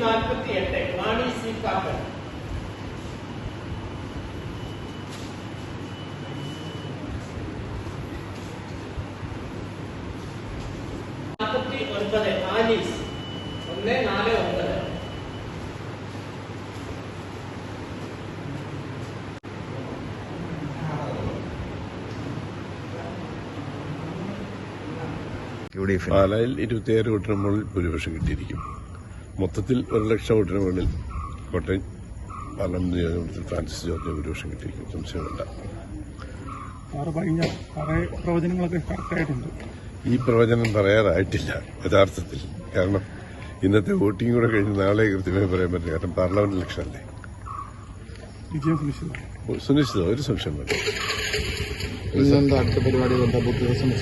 நாற்பத்தி எட்டு வாணி சீர்காக்கல் நாற்பத்தி ஒன்பது ஆலிஸ் ഒന്ന് നാല് ഒമ്പത് പാലായിൽ ഇരുപത്തിയാറ് വോട്ടിന് മുകളിൽ ഭൂരിപക്ഷം കിട്ടിയിരിക്കും. മൊത്തത്തിൽ ഒരു ലക്ഷം വോട്ടിന് മുകളിൽ കോട്ടയം പാർലമെന്റ് നിയോജകമണ്ഡലത്തിൽ ഫ്രാൻസിസ് ജോർജ് ഭൂരിപക്ഷം കിട്ടിയിരിക്കും. സംശയമില്ല പ്രവചനങ്ങളൊക്കെ ഈ പ്രവചനം പറയാറായിട്ടില്ല. യഥാർത്ഥത്തിൽ. കാരണം ഇന്നത്തെ വോട്ടിംഗ് കൂടെ കഴിഞ്ഞ് നാളെ കൃത്യമായി പറയാൻ പറ്റില്ല. കാരണം പാർലമെന്റ് ഇലക്ഷൻ അല്ലേ വിജയം സുനിശ്ചിതം സുനിശ്ചിതം. ഒരു സംശയം വേണ്ട.